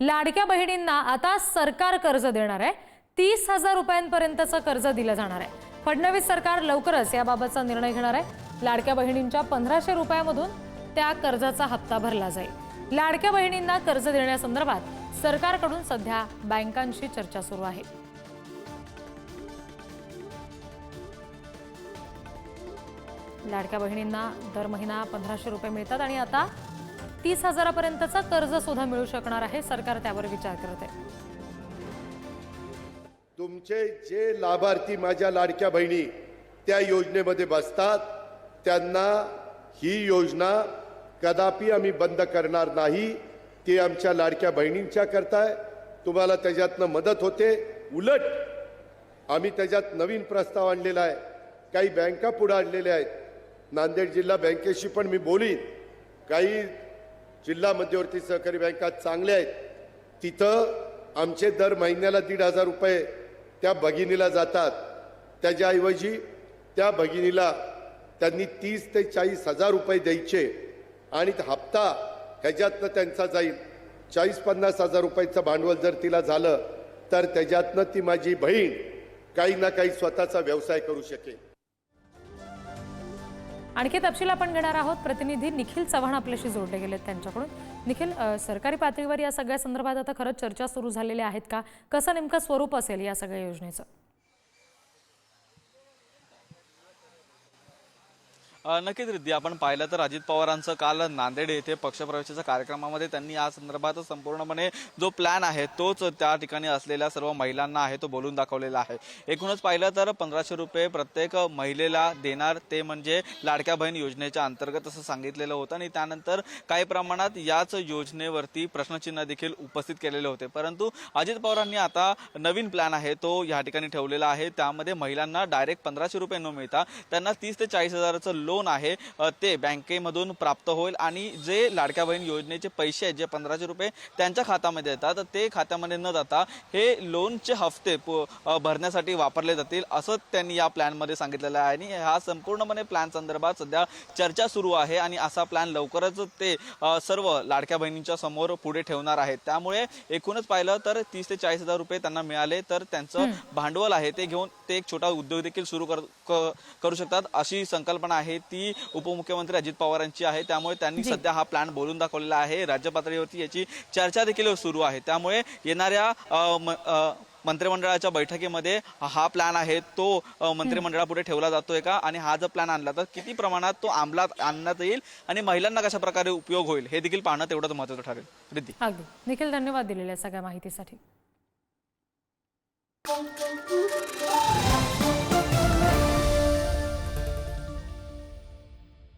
लाडक्या बहिणींना आता सरकार कर्ज देणार आहे. तीस हजार रुपयांपर्यंतचं कर्ज दिलं जाणार आहे. फडणवीस सरकार लवकरच याबाबतचा निर्णय घेणार आहे. लाडक्या बहिणींच्या पंधराशे रुपयामधून त्या कर्जाचा हप्ता भरला जाईल. लाडक्या बहिणींना कर्ज देण्यासंदर्भात सरकारकडून सध्या बँकांशी चर्चा सुरू आहे. लाडक्या बहिणींना दर महिना पंधराशे रुपये मिळतात आणि आता तीस हजारापर्यंतचा कर्ज सुद्धा मिळू शकणार आहे. सरकार त्यावर विचार करत. आहे तुमचे जे लाभार्थी माझ्या लाडक्या बहिणी त्या योजनेमध्ये बसतात त्यांना ही योजना कदापि आम्ही बंद करणार नाही. ती आमच्या लाडक्या बहिणींच्या करताय. तुम्हाला त्याच्यातनं मदत होते. उलट आम्ही त्याच्यात नवीन प्रस्ताव आणलेला आहे. काही बँका पुढे आणलेल्या आहेत. नांदेड जिल्हा बँकेशी पण मी बोलीन. काही जिल्हा मध्यवर्ती सहकारी बँका चांगल्या आहेत. तिथं आमचे दर महिन्याला दीड हजार रुपये त्या भगिनीला जातात. त्याच्याऐवजी त्या भगिनीला त्यांनी तीस ते चाळीस हजार रुपये द्यायचे आणि हप्ता ह्याच्यातनं त्यांचा जाईल. चाळीस पन्नास हजार रुपयाचं भांडवल जर तिला झालं तर त्याच्यातनं ती माझी बहीण काही ना काही स्वतःचा व्यवसाय करू शकेल. आणखी तपशील आपण घेणार आहोत. प्रतिनिधी निखिल चव्हाण आपल्याशी जोडले गेलेत त्यांच्याकडून. निखिल सरकारी पातळीवर या सगळ्या संदर्भात आता खरंच चर्चा सुरू झालेल्या आहेत का? कसं नेमकं स्वरूप असेल या सगळ्या योजनेचं? नक्कीच रिद्धी आपण पाहिलं तर अजित पवारांचं काल नांदेड येथे पक्षप्रवेशाच्या कार्यक्रमामध्ये त्यांनी या संदर्भात संपूर्णपणे जो प्लॅन आहे तोच त्या ठिकाणी असलेल्या सर्व महिलांना आहे तो बोलून दाखवलेला आहे. एकूणच पाहिलं तर पंधराशे रुपये प्रत्येक महिलेला देणार ते म्हणजे लाडक्या बहीण योजनेच्या अंतर्गत असं सांगितलेलं होतं आणि त्यानंतर काही प्रमाणात याच योजनेवरती प्रश्नचिन्ह देखील उपस्थित केलेले होते. परंतु अजित पवारांनी आता नवीन प्लॅन आहे तो या ठिकाणी ठेवलेला आहे. त्यामध्ये महिलांना डायरेक्ट पंधराशे रुपये न मिळता त्यांना तीस ते चाळीस हजाराचं लो लोन आहे ते बँकेमधून प्राप्त होईल आणि जे लाडक्या बहीण योजनेचे पैसे आहेत जे पंधराशे रुपये त्यांच्या खात्यामध्ये येतात ते खात्यामध्ये न जाता हे लोनचे हफ्ते भरण्यासाठी वापरले जातील असं त्यांनी या प्लॅनमध्ये सांगितलेलं आहे. आणि हा संपूर्णपणे प्लॅन संदर्भात सध्या चर्चा सुरू आहे आणि असा प्लॅन लवकरच ते सर्व लाडक्या बहिणींच्या समोर पुढे ठेवणार आहेत. त्यामुळे एकूणच पाहिलं तर तीस ते चाळीस हजार रुपये त्यांना मिळाले तर त्यांचं भांडवल आहे ते घेऊन ते एक छोटा उद्योग देखील सुरू करू शकतात अशी संकल्पना आहे ती उपमुख्यमंत्री अजित पवारांची आहे. त्यामुळे त्यांनी सध्या हा प्लॅन बोलून दाखवलेला आहे. राज्य पातळीवरती याची चर्चा देखील सुरू आहे. त्यामुळे येणाऱ्या मंत्रिमंडळाच्या बैठकीमध्ये हा प्लॅन आहे. तो मंत्रिमंडळापुढे ठेवला जातोय का? आणि हा जर प्लॅन आणला तर किती प्रमाणात तो अंमलात आणण्यात येईल? आणि महिलांना कशा प्रकारे उपयोग होईल? हे देखील पाहणं तेवढंच महत्त्वाचं ठरेल. रिद्धी. अगदी. निखिल धन्यवाद दिलेल्या सगळ्या माहितीसाठी.